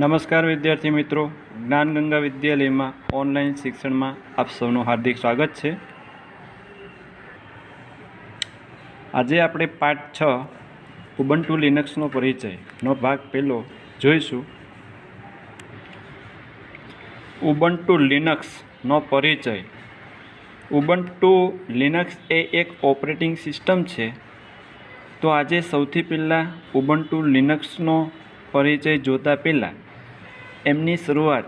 નમસ્કાર વિદ્યાર્થી મિત્રો. જ્ઞાનગંગા વિદ્યાલયમાં ઓનલાઈન શિક્ષણમાં આપ સૌનું હાર્દિક સ્વાગત છે. આજે આપણે પાઠ છ ઉબન્ટુ લિનક્સનો પરિચયનો ભાગ પહેલો જોઈશું. ઉબન્ટુ લિનક્સનો પરિચય. ઉબન્ટુ લિનક્સ એ એક ઓપરેટિંગ સિસ્ટમ છે. તો આજે સૌથી પહેલાં ઉબન્ટુ લિનક્સનો પરિચય જોતા પહેલાં એમની શરૂઆત,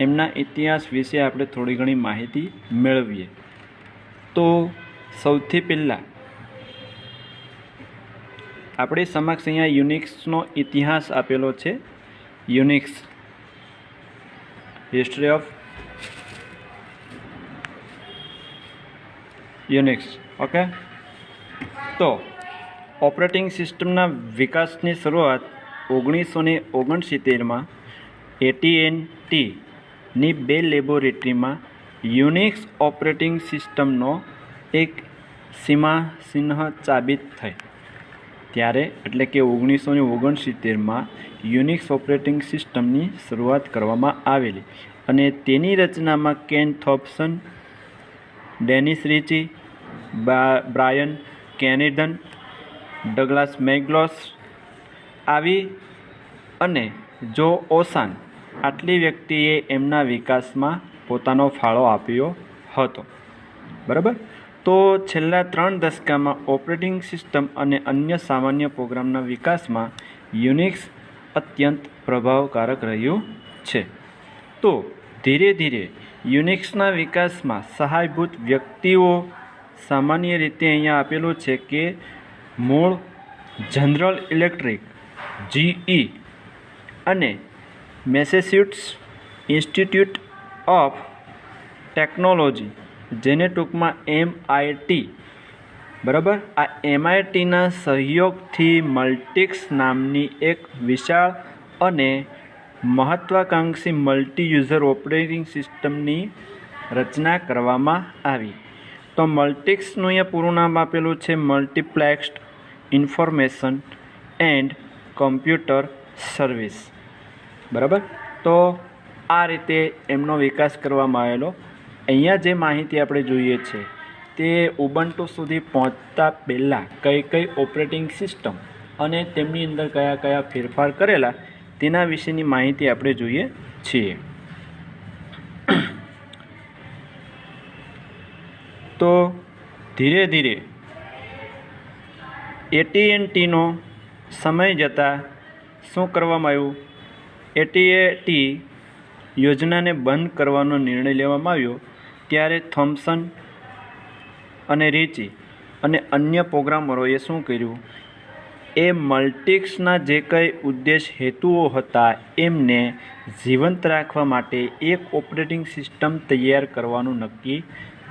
એમના ઇતિહાસ વિશે આપણે થોડી ઘણી માહિતી મેળવીએ. તો સૌથી પહેલાં, આપણી સમક્ષ અહીંયા યુનિક્સનો ઇતિહાસ આપેલો છે. Unix history of Unix okay તો ઓપરેટિંગ સિસ્ટમના વિકાસની શરૂઆત ઓગણીસો ને ઓગણસિત્તેરમાં એટીએનટીની બે લેબોરેટરીમાં યુનિક્સ ઓપરેટિંગ સિસ્ટમનો એક સીમાચિહ્ન સાબિત થઈ. ત્યારે એટલે કે ઓગણીસો ને ઓગણસિત્તેરમાં યુનિક્સ ઓપરેટિંગ સિસ્ટમની શરૂઆત કરવામાં આવેલી અને તેની રચનામાં Ken Thompson Dennis Ritchie Brian Kernighan, Douglas McIlroy આવી અને જો ઓસાન આટલી વ્યક્તિએ એમના વિકાસમાં પોતાનો ફાળો આપ્યો હતો. બરાબર? તો છેલ્લા ત્રણ દશકામાં ઓપરેટિંગ સિસ્ટમ અને અન્ય સામાન્ય પ્રોગ્રામના વિકાસમાં યુનિક્સ અત્યંત પ્રભાવકારક રહ્યું છે. તો ધીરે ધીરે યુનિક્સના વિકાસમાં સહાયભૂત વ્યક્તિઓ સામાન્ય રીતે અહીંયા આપેલું છે કે મૂળ જનરલ ઇલેક્ટ્રિક, જીઈ અને મેસેચ્યુટ્સ ઇન્સ્ટિટ્યૂટ ઓફ ટેકનોલોજી, જેને ટૂંકમાં એમઆઈટી બરાબર? આ એમઆઈટીના સહયોગથી મલ્ટિક્સ નામની એક વિશાળ અને મહત્વાકાંક્ષી મલ્ટી યુઝર ઓપરેટિંગ સિસ્ટમની રચના કરવામાં આવી. તો મલ્ટિક્સનું અહીંયા પૂરું નામ આપેલું છે multiplexed information and computer service. બરાબર? તો આ રીતે એમનો વિકાસ કરવામાં આવેલો. અહીંયા જે માહિતી આપણે જોઈએ છે, તે ઉબન્ટુ સુધી પહોંચતા પહેલાં કઈ કઈ ઓપરેટિંગ સિસ્ટમ અને તેમની અંદર કયા કયા ફેરફાર કરેલા, તેના વિશેની માહિતી આપણે જોઈએ છીએ. તો ધીરે ધીરે એટીએનટીનો સમય જતાં શું કરવામાં આવ્યું? એટીએટી યોજનાને બંધ કરવાનો નિર્ણય લેવામાં આવ્યો ત્યારે થોમ્સન અને રીચી અને અન્ય પ્રોગ્રામરોએ શું કર્યું? એ મલ્ટિક્સના જે કંઈ ઉદ્દેશ હેતુઓ હતા એમને જીવંત રાખવા માટે એક ઓપરેટિંગ સિસ્ટમ તૈયાર કરવાનું નક્કી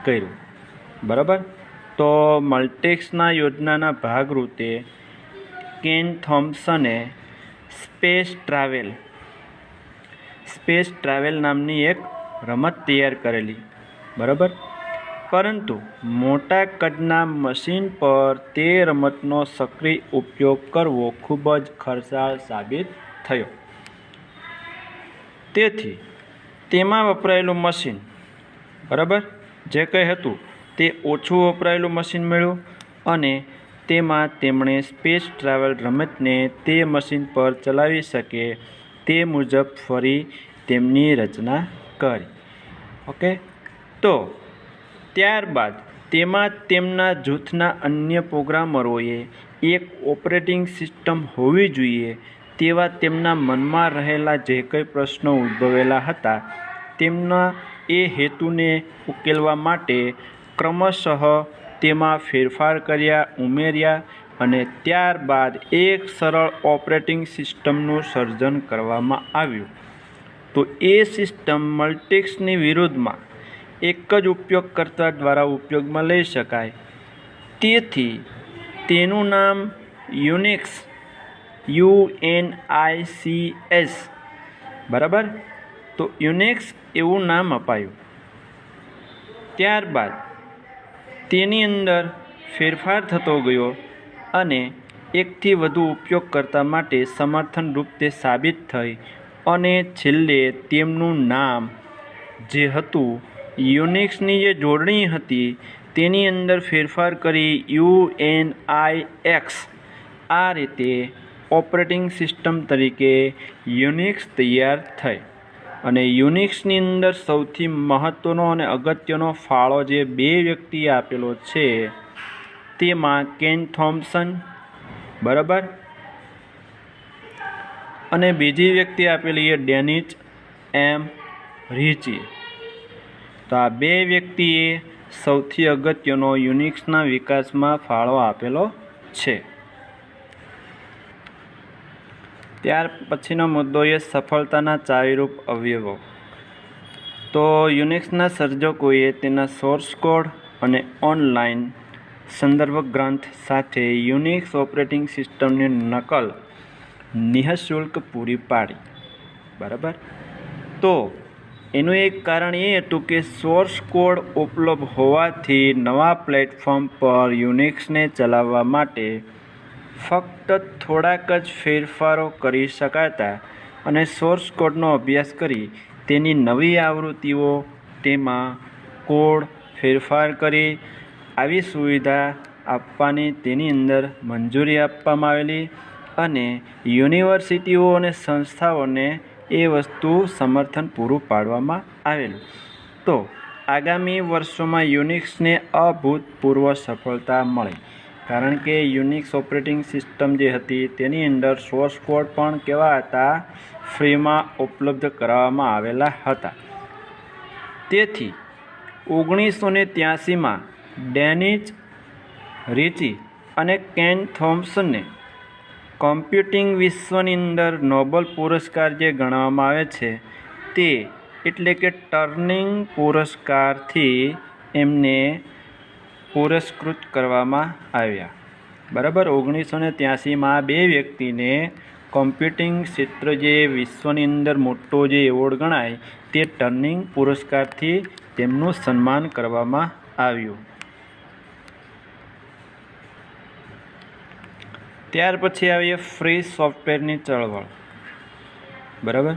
કર્યું. બરાબર? તો મલ્ટિક્સના યોજનાના ભાગરૂપે કેન થોમ્સને સ્પેસ ટ્રાવેલ સ્પેસ ટ્રાવેલ નામની એક રમત તૈયાર કરેલી. બરાબર? પરંતુ મોટા કદના મશીન પર તે રમતનો સક્રિય ઉપયોગ કરવો ખૂબ જ ખર્ચાળ સાબિત થયો. તેથી, તેમાં વપરાયેલું મશીન, બરાબર? જે કંઈ હતું, તે ઓછું વપરાયેલું મશીન મળ્યું અને તેમાં તેમણે સ્પેસ ટ્રાવેલ રમતને તે મશીન પર ચલાવી શકે તે મુજબ ફરી તેમની રચના કરી. ઓકે તો, ત્યારબાદ તેમાં તેમના જૂથના અન્ય પ્રોગ્રામરોએ એક ઓપરેટિંગ સિસ્ટમ હોવી જોઈએ તેવા તેમના મનમાં રહેલા જે કંઈ પ્રશ્નો ઉદ્ભવેલા હતા તેમના એ હેતુને ઉકેલવા માટે ક્રમશઃ તેમાં ફેરફાર કર્યા, ઉમેર્યા અને ત્યારબાદ એક સરળ ઓપરેટિંગ સિસ્ટમનું સર્જન કરવામાં આવ્યું. તો એ સિસ્ટમ મલ્ટિક્સની વિરુદ્ધમાં એક જ ઉપયોગકર્તા દ્વારા ઉપયોગમાં લઈ શકાય. તેથી, તેનું નામ Unix U N I C S. બરાબર? તો યુનિક્સ એવું નામ અપાયું. ત્યારબાદ તેની અંદર ફેરફાર થતો ગયો. અને એકથી વધુ ઉપયોગકર્તા માટે સમર્થનરૂપ તે સાબિત થઈ અને છેલ્લે તેમનું નામ, જે હતું યુનિક્સની જે જોડણી હતી, તેની અંદર ફેરફાર કરી યુ એન આઈ એક્સ. આ રીતે ઓપરેટિંગ સિસ્ટમ તરીકે યુનિક્સ તૈયાર થઈ અને યુનિક્સની અંદર સૌથી મહત્ત્વનો અને અગત્યનો ફાળો જે બે વ્યક્તિએ આપેલો છે તેમાં કેન થોમ્સન બરાબર? અને બીજી વ્યક્તિ આપેલી એ ડેનિચ એમ રીચી. તો આ બે વ્યક્તિએ સૌથી અગત્યનો યુનિક્સના વિકાસમાં ફાળો આપેલો છે. ત્યાર પછીનો મુદ્દો એ સફળતાના ચાવીરૂપ અવયવો. તો યુનિક્સના સર્જકોએ તેના સોર્સ કોડ અને ઓનલાઈન સંદર્ભ ગ્રંથ સાથે યુનિક્સ ઓપરેટિંગ સિસ્ટમની નકલ નિઃશુલ્ક પૂરી પાડી. બરાબર? તો એનું એક કારણ એ હતું કે સોર્સ કોડ ઉપલબ્ધ હોવાથી નવા પ્લેટફોર્મ પર યુનિક્સને ચલાવવા માટે ફક્ત થોડાક જ ફેરફારો કરી શકાતા અને સોર્સ કોડનો અભ્યાસ કરી તેની નવી આવૃત્તિઓ, તેમાં કોડ ફેરફાર કરી આવી સુવિધા આપવાની તેની અંદર મંજૂરી આપવામાં આવેલી અને યુનિવર્સિટીઓ અને સંસ્થાઓને એ વસ્તુ સમર્થન પૂરું પાડવામાં આવેલું. તો આગામી વર્ષોમાં યુનિક્સને અભૂતપૂર્વ સફળતા મળી. કારણ કે યુનિક્સ ઓપરેટિંગ સિસ્ટમ જે હતી તેની અંદર સોર્સ કોડ પણ કેવા હતા? ફ્રીમાં ઉપલબ્ધ કરાવવામાં આવેલા હતા. તેથી, ઓગણીસો ને ત્યાસીમાં ડેનિચ રિચી અને કેન થોમ્સનને કોમ્પ્યુટિંગ વિશ્વની અંદર નોબલ પુરસ્કાર જે ગણવામાં આવે છે તે એટલે કે ટર્નિંગ પુરસ્કારથી એમને પુરસ્કૃત કરવામાં આવ્યા. બરાબર? ઓગણીસો ને ત્યાસીમાં બે વ્યક્તિને કોમ્પ્યુટિંગ ક્ષેત્ર જે વિશ્વની અંદર મોટો જે એવોર્ડ ગણાય તે ટર્નિંગ પુરસ્કારથી તેમનું સન્માન કરવામાં આવ્યું. ત્યાર પછી આવીએ ફ્રી સોફ્ટવેરની ચળવળ. બરાબર?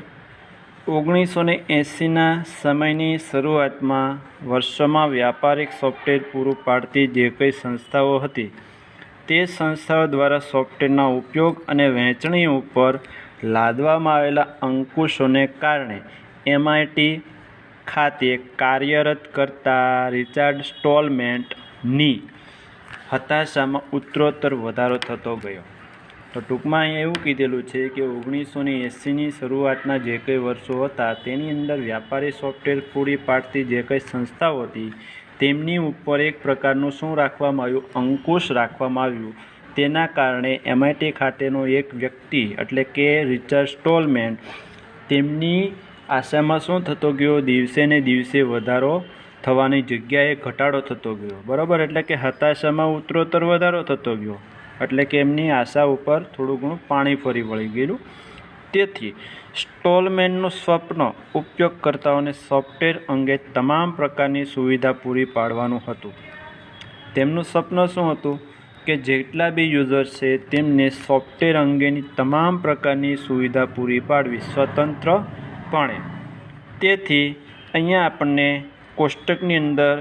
ઓગણીસો ને એંસીના સમયની શરૂઆતમાં વર્ષોમાં વ્યાપારિક સોફ્ટવેર પૂરું પાડતી જે કંઈ સંસ્થાઓ હતી, તે સંસ્થાઓ દ્વારા સોફ્ટવેરના ઉપયોગ અને વહેંચણી ઉપર લાદવામાં આવેલા અંકુશોને કારણે એમઆઈટી ખાતે કાર્યરત કરતા રિચાર્ડ સ્ટોલમેન્ટની હતાશામાં ઉત્તરોત્તર વધારો થતો ગયો. તો ટૂંકમાં અહીંયા એવું કીધેલું છે કે ઓગણીસો ને એંસીની શરૂઆતના જે કંઈ વર્ષો હતા, તેની અંદર વ્યાપારી સોફ્ટવેર પૂરી પાડતી જે કંઈ સંસ્થાઓ હતી, તેમની ઉપર એક પ્રકારનું શું રાખવામાં આવ્યું? અંકુશ રાખવામાં આવ્યું. તેના કારણે એમઆઈટી ખાતેનો એક વ્યક્તિ, એટલે કે રિચર્ડ સ્ટોલમેન, તેમની આશામાં શું થતો ગયો? દિવસે ને દિવસે વધારો થવાની જગ્યાએ ઘટાડો થતો ગયો. બરાબર? એટલે કે હતાશામાં ઉત્તરોત્તર વધારો થતો ગયો. એટલે કે એમની આશા ઉપર થોડું ઘણું પાણી ફરી વળી ગયેલું. તેથી, સ્ટોલમેનનું સ્વપ્ન ઉપયોગકર્તાઓને સોફ્ટવેર અંગે તમામ પ્રકારની સુવિધા પૂરી પાડવાનું હતું. તેમનું સ્વપ્ન શું હતું? કે જેટલા બી યુઝર છે, તેમને સોફ્ટવેર અંગેની તમામ પ્રકારની સુવિધા પૂરી પાડવી સ્વતંત્રપણે તેથી, અહીંયા આપણને કોષ્ટકની અંદર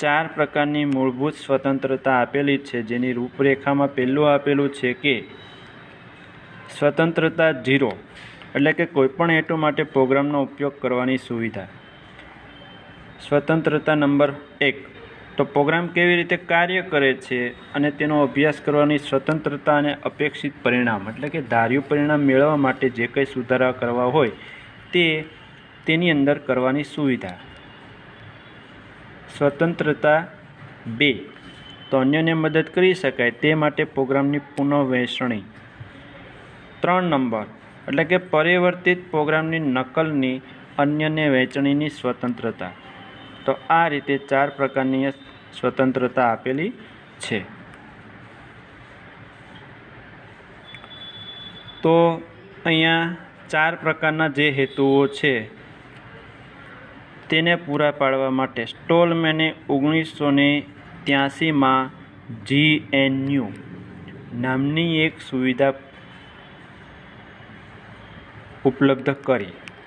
ચાર પ્રકારની મૂળભૂત સ્વતંત્રતા આપેલી છે. જેની રૂપરેખામાં પહેલું આપેલું છે કે સ્વતંત્રતા ઝીરો, એટલે કે કોઈપણ હેતુ માટે પ્રોગ્રામનો ઉપયોગ કરવાની સુવિધા. સ્વતંત્રતા નંબર એક, તો પ્રોગ્રામ કેવી રીતે કાર્ય કરે છે અને તેનો અભ્યાસ કરવાની સ્વતંત્રતા અને અપેક્ષિત પરિણામ, એટલે કે ધાર્યું પરિણામ મેળવવા માટે જે કંઈ સુધારા કરવા હોય તે તેની અંદર કરવાની સુવિધા. સ્વતંત્રતા બે. તો અન્યને મદદ કરી શકાય તે માટે પ્રોગ્રામની પુનઃવહેંચણી ત્રણ નંબર. એટલે કે પરિવર્તિત પ્રોગ્રામની નકલની અન્યને વહેંચણીની સ્વતંત્રતા. તો આ રીતે ચાર પ્રકારની સ્વતંત્રતા આપેલી છે. તો અહીંયા ચાર પ્રકારના જે હેતુઓ છે તેને પૂરા પાડવા માટે સ્ટોલમેને ઓગણીસો ને ત્યાસીમાં જીએનયુ નામની એક સુવિધા ઉપલબ્ધ કરી.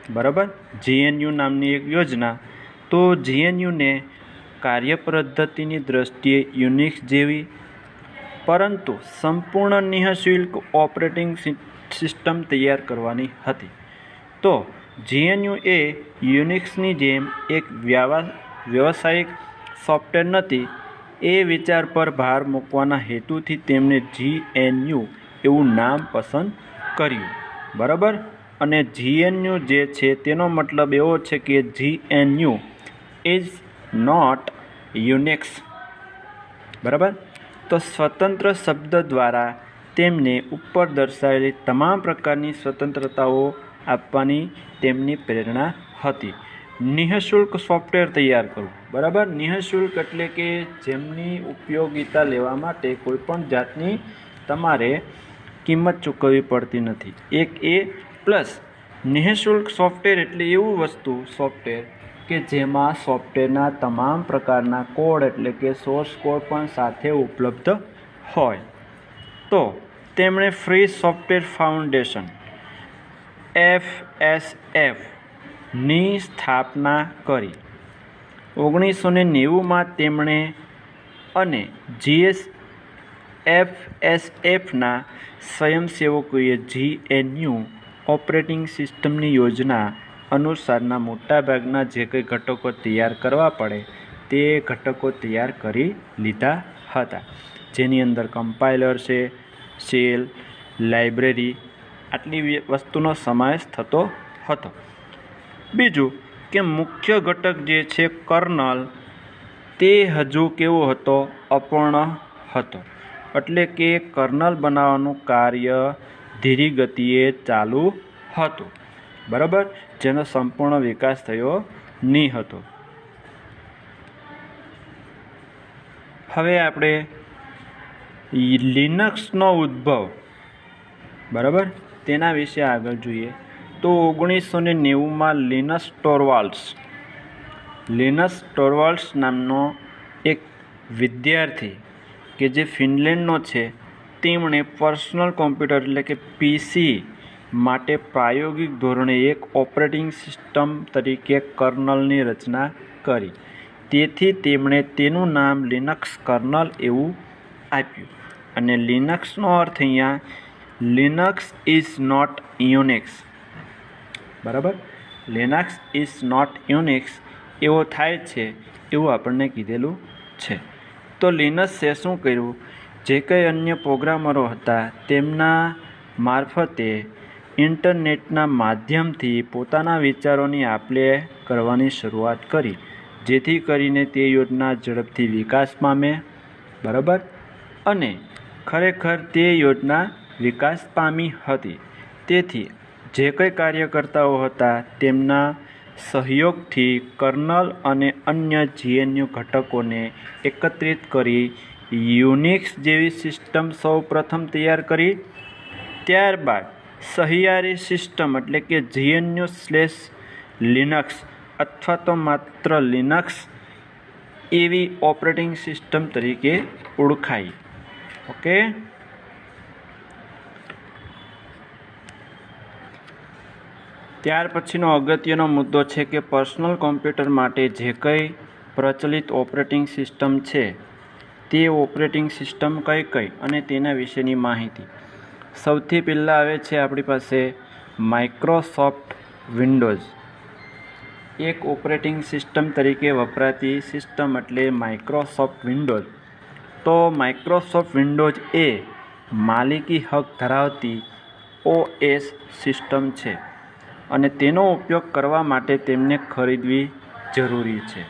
બરાબર? જીએનયુ નામની એક યોજના. તો જીએનયુને કાર્યપદ્ધતિની દ્રષ્ટિએ યુનિક્સ જેવી, પરંતુ સંપૂર્ણ નિઃશુલ્ક ઓપરેટિંગ સિસ્ટમ તૈયાર કરવાની હતી. તો જીએનયુ એ યુનિક્સની જેમ એક વ્યાવા, વ્યવસાયિક સોફ્ટવેર નથી, એ વિચાર પર ભાર મૂકવાના હેતુથી તેમણે જીએનયુ એવું નામ પસંદ કર્યું. બરાબર? અને જીએનયુ જે છે તેનો મતલબ એવો છે કે જીએનયુ ઇઝ નોટ યુનિક્સ બરાબર? તો સ્વતંત્ર શબ્દ દ્વારા તેમને ઉપર દર્શાવેલી તમામ પ્રકારની સ્વતંત્રતાઓ આપવાની તેમની પ્રેરણા હતી. નિઃશુલ્ક સોફ્ટવેર તૈયાર કરવું. બરાબર? નિઃશુલ્ક એટલે કે જેમની ઉપયોગિતા લેવા માટે કોઈપણ જાતની તમારે કિંમત ચૂકવવી પડતી નથી. એક એ પ્લસ નિઃશુલ્ક સોફ્ટવેર એટલે એવું વસ્તુ, સોફ્ટવેર, કે જેમાં સોફ્ટવેરના તમામ પ્રકારના કોડ એટલે કે સોર્સ કોડ પણ સાથે ઉપલબ્ધ હોય. તો, તેમણે free software foundation F S F સ્થાપના કરી. ઓગણીસો ને નેવુંમાં તેમણે અને જીએસ એફ એસ એફના સ્વયંસેવકોએ જીએનયુ ઓપરેટિંગ સિસ્ટમની યોજના અનુસારના મોટાભાગના જે કંઈ ઘટકો તૈયાર કરવા પડે તે ઘટકો તૈયાર કરી લીધા હતા. જેની અંદર કમ્પાઇલર છે સેલ લાઇબ્રેરી આટલી વસ્તુનો સમાવેશ થતો હતો. બીજું કે મુખ્ય ઘટક જે છે કર્નલ, તે હજુ કેવો હતો? અપૂર્ણ હતો. એટલે કે કર્નલ બનાવવાનું કાર્ય ધીરી ગતિએ ચાલુ હતું. બરાબર? જેનો સંપૂર્ણ વિકાસ થયો નહીં હતો. હવે આપણે લિનક્સનો ઉદ્ભવ. બરાબર? તેના વિશે આગળ જોઈએ તો ઓગણીસો ને નેવુંમાં લિનસ ટોરવાલ્સ લિનસ ટોરવાલ્સ નામનો એક વિદ્યાર્થી કે જે ફિનલેન્ડનો છે, તેમણે પર્સનલ કોમ્પ્યુટર એટલે કે પીસી માટે પ્રાયોગિક ધોરણે એક ઓપરેટિંગ સિસ્ટમ તરીકે કર્નલની રચના કરી. તેથી તેમણે તેનું નામ લિનક્સ કર્નલ એવું આપ્યું. અને લિનક્સનો અર્થ અહીંયા લિનક્સ ઇઝ નોટ યુનિક્સ બરાબર? લિનક્સ ઇઝ નોટ યુનિક્સ એવો થાય છે, એવું આપણને કીધેલું છે. તો લિનક્સે શું કર્યું? જે કંઈ અન્ય પ્રોગ્રામરો હતા, તેમના મારફતે ઇન્ટરનેટના માધ્યમથી પોતાના વિચારોની આપલે કરવાની શરૂઆત કરી. જેથી કરીને તે યોજના ઝડપથી વિકાસ પામે બરાબર? અને ખરેખર તે યોજના વિકાસ પામી હતી. તેથી, જે કંઈ કાર્યકર્તાઓ હતા, તેમના સહયોગથી કર્નલ અને અન્ય જીએનયુ ઘટકોને એકત્રિત કરી યુનિક્સ જેવી સિસ્ટમ સૌ પ્રથમ તૈયાર કરી. ત્યારબાદ, સહિયારી સિસ્ટમ એટલે કે જીએનયુ સ્લેશ લિનક્સ અથવા તો માત્ર લિનક્સ એવી ઓપરેટિંગ સિસ્ટમ તરીકે ઓળખાઈ. ઓકે? ત્યાર પછીનો અગત્યનો મુદ્દો છે કે પર્સનલ કોમ્પ્યુટર માટે જે કંઈ પ્રચલિત ઓપરેટિંગ સિસ્ટમ છે, તે ઓપરેટિંગ સિસ્ટમ કઈ કઈ અને તેના વિશેની માહિતી. સૌથી પહેલાં આવે છે આપણી પાસે માઇક્રોસોફ્ટ વિન્ડોઝ એક ઓપરેટિંગ સિસ્ટમ તરીકે વપરાતી સિસ્ટમ એટલે માઇક્રોસોફ્ટ વિન્ડોઝ તો માઇક્રોસોફ્ટ વિન્ડોઝ એ માલિકી હક ધરાવતી ઓએસ સિસ્ટમ છે. અને તેનો ઉપયોગ કરવા માટે તેમને ખરીદવી જરૂરી છે.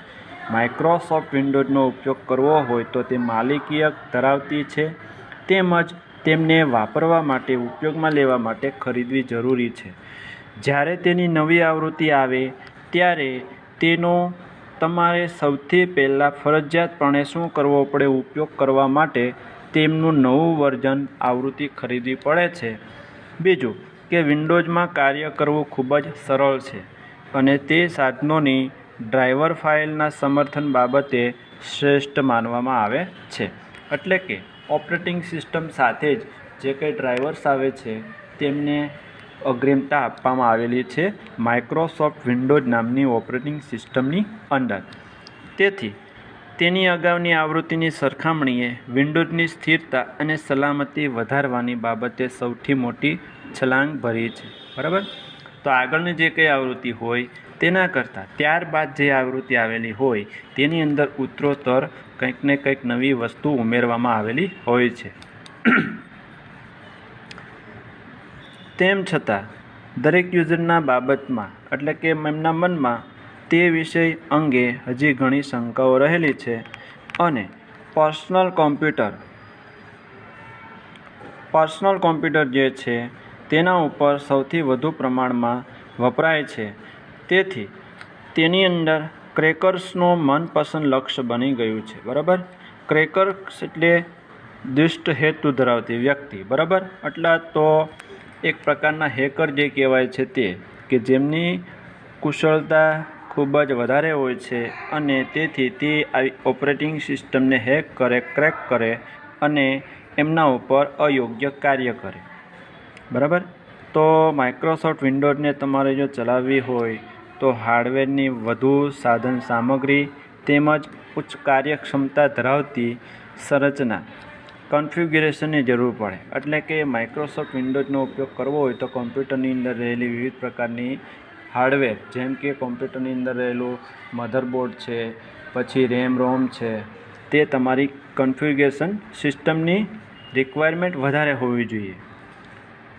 માઇક્રોસોફ્ટ વિન્ડોઝનો ઉપયોગ કરવો હોય તો તે માલિકીય ધરાવતી છે, તેમજ તેમને વાપરવા માટે, ઉપયોગમાં લેવા માટે ખરીદવી જરૂરી છે. જ્યારે તેની નવી આવૃત્તિ આવે, ત્યારે તેનો તમારે સૌથી પહેલાં ફરજિયાતપણે શું કરવો પડે, ઉપયોગ કરવા માટે તેમનું નવું વર્ઝન આવૃત્તિ ખરીદવી પડે છે. બીજું કે વિન્ડોઝમાં કાર્ય કરવું ખૂબ જ સરળ છે અને તે સાધનોની ડ્રાઈવર ફાઇલના સમર્થન બાબતે શ્રેષ્ઠ માનવામાં આવે છે. એટલે કે ઓપરેટિંગ સિસ્ટમ સાથે જ જે કંઈ ડ્રાઈવર્સ આવે છે તેમને અગ્રિમતા આપવામાં આવેલી છે માઇક્રોસોફ્ટ વિન્ડોઝ નામની ઓપરેટિંગ સિસ્ટમની અંદર. તેથી, તેની અગાઉની આવૃત્તિની સરખામણીએ વિન્ડોઝની સ્થિરતા અને સલામતી વધારવાની બાબતે સૌથી મોટી છલાંગ ભરી છે. બરાબર? તો આગળની જે કંઈ આવૃત્તિ હોય તેના કરતાં ત્યારબાદ જે આવૃત્તિ આવેલી હોય તેની અંદર ઉત્તરોત્તર કંઈક ને કંઈક નવી વસ્તુ ઉમેરવામાં આવેલી હોય છે. તેમ છતાં, દરેક યુઝરના બાબતમાં એટલે કે એમના મનમાં તે વિષય અંગે હજી ઘણી શંકાઓ રહેલી છે અને પર્સનલ કોમ્પ્યુટર પર્સનલ કોમ્પ્યુટર જે છે તેના ઉપર સૌથી વધુ પ્રમાણમાં વપરાય છે. તેથી, તેની અંદર ક્રેકર્સનો મનપસંદ લક્ષ્ય બની ગયું છે, બરાબર? ક્રેકર્સ એટલે દુષ્ટ હેતુ ધરાવતી વ્યક્તિ, બરાબર? એટલા તો એક પ્રકારના હેકર જે કહેવાય છે તે, કે જેમની કુશળતા ખૂબ જ વધારે હોય છે અને તેથી તે આવી ઓપરેટિંગ સિસ્ટમને હેક કરે, ક્રેક કરે અને એમના ઉપર અયોગ્ય કાર્ય કરે. બરાબર? તો માઇક્રોસોફ્ટ વિન્ડોઝને તમારે જો ચલાવવી હોય, તો હાર્ડવેરની વધુ સાધન સામગ્રી તેમજ ઉચ્ચ કાર્યક્ષમતા ધરાવતી સંરચના કન્ફિગ્યુરેશનની જરૂર પડે. એટલે કે માઇક્રોસોફ્ટ વિન્ડોઝનો ઉપયોગ કરવો હોય તો કોમ્પ્યુટરની અંદર રહેલી વિવિધ પ્રકારની હાર્ડવેર, જેમ કે કોમ્પ્યુટરની અંદર રહેલું મધરબોર્ડ છે, પછી રેમ રોમ છે, તે તમારી કન્ફિગ્યુરેશન સિસ્ટમની રિક્વાયરમેન્ટ વધારે હોવી જોઈએ.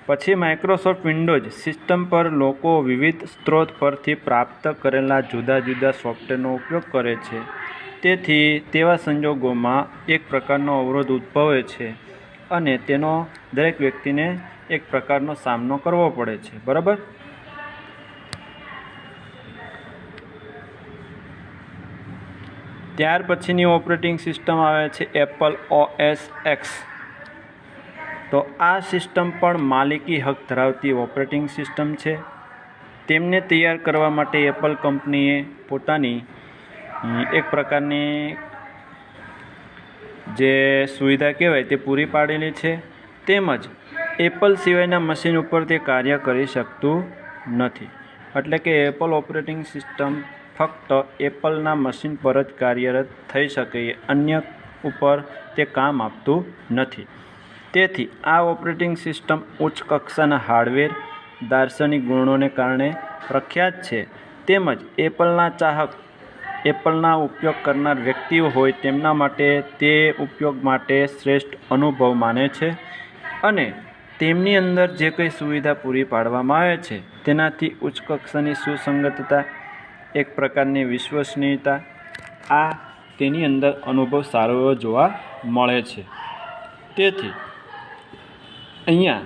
પછી માઇક્રોસોફ્ટ વિન્ડોઝ સિસ્ટમ પર લોકો વિવિધ સ્ત્રોત પરથી પ્રાપ્ત કરેલા જુદા જુદા સોફ્ટવેરનો ઉપયોગ કરે છે. તેથી તેવા સંજોગોમાં એક પ્રકારનો અવરોધ ઉદ્ભવે છે અને તેનો દરેક વ્યક્તિને એક પ્રકારનો સામનો કરવો પડે છે. બરાબર? ત્યાર પછીની ઓપરેટિંગ સિસ્ટમ આવે છે એપલ ઓએસ એક્સ તો આ સિસ્ટમ પણ માલિકી હક ધરાવતી ઓપરેટિંગ સિસ્ટમ છે. તેમને તૈયાર કરવા માટે એપલ કંપનીએ પોતાની એક પ્રકારની જે સુવિધા કહેવાય તે પૂરી પાડેલી છે. તેમજ એપલ સિવાયના મશીન ઉપર તે કાર્ય કરી શકતું નથી. એટલે કે એપલ ઓપરેટિંગ સિસ્ટમ ફક્ત એપલના મશીન પર જ કાર્યરત થઈ શકે, અન્ય ઉપર તે કામ આપતું નથી. તેથી આ ઓપરેટિંગ સિસ્ટમ ઉચ્ચ કક્ષાના હાર્ડવેર, દાર્શનિક ગુણોને કારણે પ્રખ્યાત છે. તેમજ એપલના ચાહક, એપલના ઉપયોગ કરનાર વ્યક્તિઓ હોય તેમના માટે તે ઉપયોગ માટે શ્રેષ્ઠ અનુભવ માને છે અને તેમની અંદર જે કંઈ સુવિધા પૂરી પાડવામાં આવે છે, તેનાથી ઉચ્ચ કક્ષાની સુસંગતતા, એક પ્રકારની વિશ્વસનીયતા, આ તેની અંદર અનુભવ સારો એવો જોવા મળે છે. તેથી અહીંયા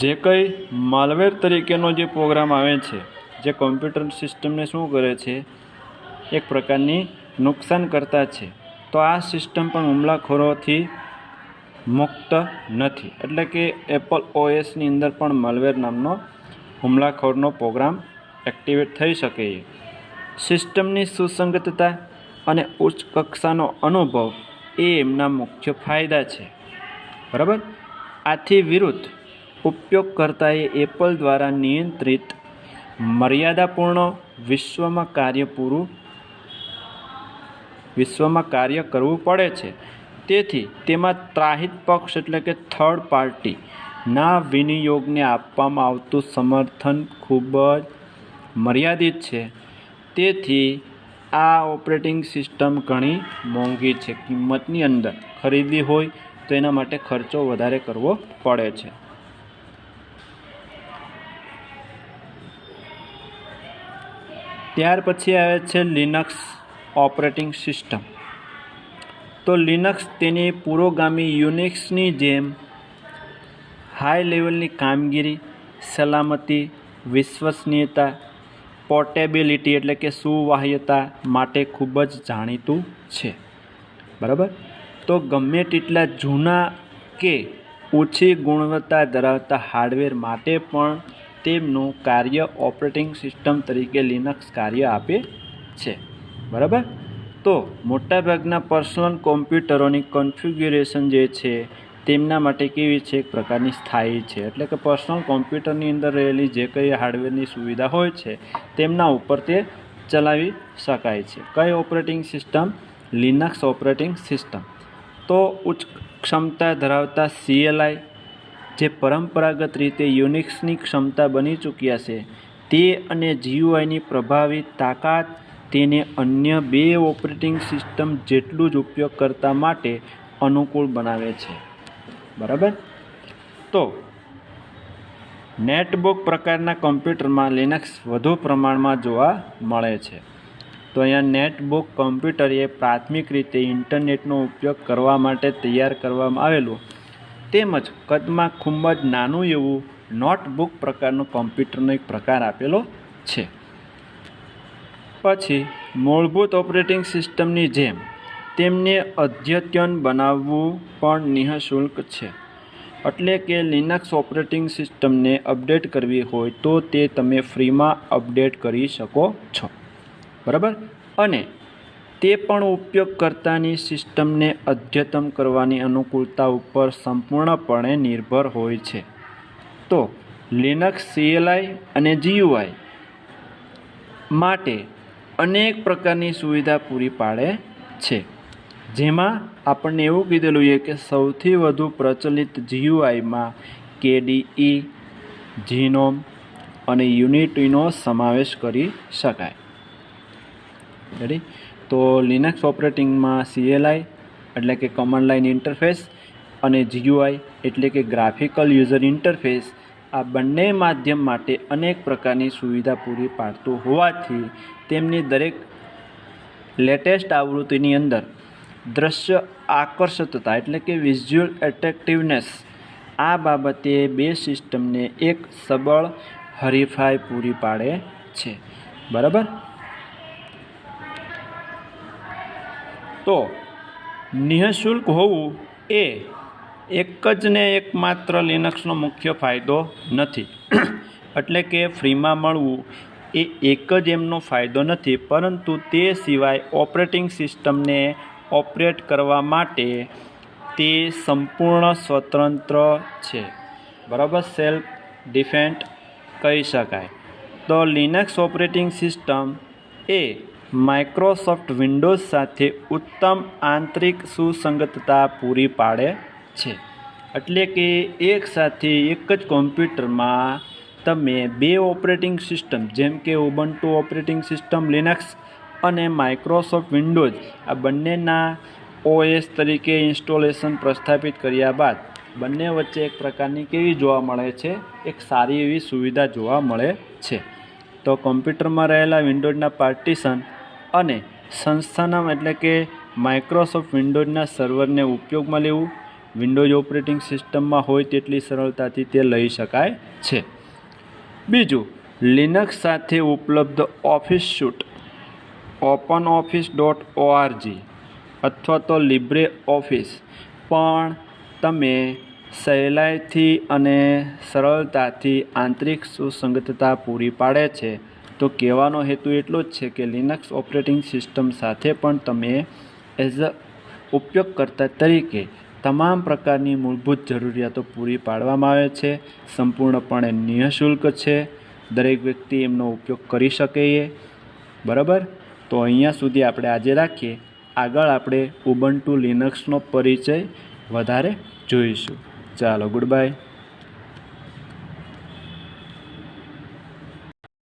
જે કંઈ માલવેર તરીકેનો જે પ્રોગ્રામ આવે છે, જે કોમ્પ્યુટર સિસ્ટમને શું કરે છે, એક પ્રકારની નુકસાન કરતા છે. તો આ સિસ્ટમ પણ હુમલાખોરોથી મુક્ત નથી. એટલે કે એપલ ઓએસની અંદર પણ માલવેર નામનો હુમલાખોરનો પ્રોગ્રામ એક્ટિવેટ થઈ શકે છે. સિસ્ટમની સુસંગતતા અને ઉચ્ચ કક્ષાનો અનુભવ એ એમના મુખ્ય ફાયદા છે. બરાબર? આથી વિરુદ્ધ ઉપયોગકર્તાએ એપલ દ્વારા નિયંત્રિત, મર્યાદાપૂર્ણ વિશ્વમાં કાર્ય પૂરું, વિશ્વમાં કાર્ય કરવું પડે છે. તેથી તેમાં ત્રાહિત પક્ષ એટલે કે થર્ડ પાર્ટી ના વિનિયોગને આપવામાં આવતું સમર્થન ખૂબ જ મર્યાદિત છે. તેથી આ ઓપરેટિંગ સિસ્ટમ ઘણી મોંઘી છે. કિંમતની અંદર ખરીદી હોય તો એના માટે ખર્ચો વધારે કરવો પડે છે. ત્યાર પછી આવે છે લિનક્સ ઓપરેટિંગ સિસ્ટમ. તો લિનક્સ તેની પુરોગામી યુનિક્સની જેમ હાઈ લેવલની કામગીરી, સલામતી, વિશ્વસનીયતા, પોર્ટેબિલિટી એટલે કે સુવાહ્યતા માટે ખૂબ જ જાણીતું છે. બરાબર? તો ગમે તેટલા જૂના કે ઓછી ગુણવત્તા ધરાવતા હાર્ડવેર માટે પણ તેમનું કાર્ય ઓપરેટિંગ સિસ્ટમ તરીકે લિનક્સ કાર્ય આપે છે. બરાબર? તો મોટાભાગના પર્સનલ કોમ્પ્યુટરોની કન્ફિગ્યુરેશન જે છે, તેમના માટે કેવી છે? એક પ્રકારની સ્થાયી છે. એટલે કે પર્સનલ કોમ્પ્યુટરની અંદર રહેલી જે કંઈ હાર્ડવેરની સુવિધા હોય છે, તેમના ઉપર તે ચલાવી શકાય છે. કઈ operating system? Linux operating system. તો ઉચ્ચ ક્ષમતા ધરાવતા સીએલઆઈ જે પરંપરાગત રીતે યુનિક્સની ક્ષમતા બની ચૂક્યા છે, તે અને જીયુઆઈની પ્રભાવી તાકાત તેને અન્ય બે ઓપરેટિંગ સિસ્ટમ જેટલું જ ઉપયોગકર્તા માટે અનુકૂળ બનાવે છે. બરાબર? તો નેટબુક પ્રકારના કમ્પ્યુટરમાં લિનક્સ વધુ પ્રમાણમાં જોવા મળે છે. તો અહીંયા નેટબુક કમ્પ્યુટર એ પ્રાથમિક રીતે ઇન્ટરનેટનો ઉપયોગ કરવા માટે તૈયાર કરવામાં આવેલું. તેમજ કદમાં ખૂબ જ નાનું એવું નોટબુક પ્રકારનું કોમ્પ્યુટરનો એક પ્રકાર આપેલો છે. પછી મૂળભૂત ઓપરેટિંગ સિસ્ટમની જેમ તેમને અદ્યતન બનાવવું પણ નિઃશુલ્ક છે. એટલે કે લિનક્સ ઓપરેટિંગ સિસ્ટમને અપડેટ કરવી હોય તો તે તમે ફ્રીમાં અપડેટ કરી શકો છો. બરાબર? અને તે પણ ઉપયોગકર્તાની સિસ્ટમને અદ્યતન કરવાની અનુકૂળતા ઉપર સંપૂર્ણપણે નિર્ભર હોય છે. તો લિનક્સ સીએલઆઈ અને જીયુઆઈ માટે અનેક પ્રકારની સુવિધા પૂરી પાડે છે. જેમાં આપણને એવું કીધેલું છે કે સૌથી વધુ પ્રચલિત જીયુઆઈમાં કેડીઈ જીનોમ અને યુનિટીનો સમાવેશ કરી શકાય. રેડી તો લિનક્સ ઓપરેટિંગમાં સીએલઆઈ એટલે કે કમાન્ડ લાઇન ઇન્ટરફેસ અને જીયુઆઈ એટલે કે ગ્રાફિકલ યુઝર ઇન્ટરફેસ આ બંને માધ્યમ માટે અનેક પ્રકારની સુવિધા પૂરી પાડતું હોવાથી તેમની દરેક લેટેસ્ટ આવૃત્તિની અંદર દ્રશ્ય આકર્ષકતા, એટલે કે વિઝ્યુઅલ એટ્રેક્ટિવનેસ આ બાબતે બે સિસ્ટમને એક સબળ હરીફાઈ પૂરી પાડે છે. બરાબર? તો નિઃશુલ્ક હોવું એ એક જ ને એકમાત્ર લિનક્સનો મુખ્ય ફાયદો નથી. એટલે કે ફ્રીમાં મળવું એ એક જ એમનો ફાયદો નથી, પરંતુ તે સિવાય ઓપરેટિંગ સિસ્ટમને ઓપરેટ કરવા માટે તે સંપૂર્ણ સ્વતંત્ર છે. બરાબર? સેલ્ફ ડિફેન્ટ કહી શકાય. તો લિનક્સ ઓપરેટિંગ સિસ્ટમ એ માઇક્રોસોફ્ટ વિન્ડોઝ સાથે ઉત્તમ આંતરિક સુસંગતતા પૂરી પાડે છે. એટલે કે એક સાથે એક જ કોમ્પ્યુટરમાં તમે બે ઓપરેટિંગ સિસ્ટમ, જેમ કે ઓબન્ટુ ઓપરેટિંગ સિસ્ટમ લિનક્સ અને માઇક્રોસોફ્ટ વિન્ડોઝ આ બંનેના ઓએસ તરીકે ઇન્સ્ટોલેશન પ્રસ્થાપિત કર્યા બાદ બંને વચ્ચે એક પ્રકારની કેવી જોવા મળે છે? એક સારી એવી સુવિધા જોવા મળે છે. તો કોમ્પ્યુટરમાં રહેલા વિન્ડોઝના પાર્ટીશન અને સંસ્થાના એટલે કે માઇક્રોસોફ્ટ વિન્ડોઝના સર્વરને ઉપયોગમાં લેવું વિન્ડોઝ ઓપરેટિંગ સિસ્ટમમાં હોય તેટલી સરળતાથી તે લઈ શકાય છે. બીજું લિનક્સ સાથે ઉપલબ્ધ office suite Open Office dot org અથવા તો લિબ્રે ઓફિસ પણ તમે સહેલાઈથી અને સરળતાથી આંતરિક સુસંગતતા પૂરી પાડે છે. તો કહેવાનો હેતુ એટલો જ છે કે લિનક્સ ઓપરેટિંગ સિસ્ટમ સાથે પણ તમે એઝ અ ઉપયોગકર્તા તરીકે તમામ પ્રકારની મૂળભૂત જરૂરિયાતો પૂરી પાડવામાં આવે છે. સંપૂર્ણપણે નિઃશુલ્ક છે. દરેક વ્યક્તિ એમનો ઉપયોગ કરી શકે એ. બરાબર? તો અહીંયા સુધી આપણે આજે રાખીએ. આગળ આપણે ઉબન્ટુ લિનક્સનો પરિચય વધારે જોઈશું. ચાલો ગુડ બાય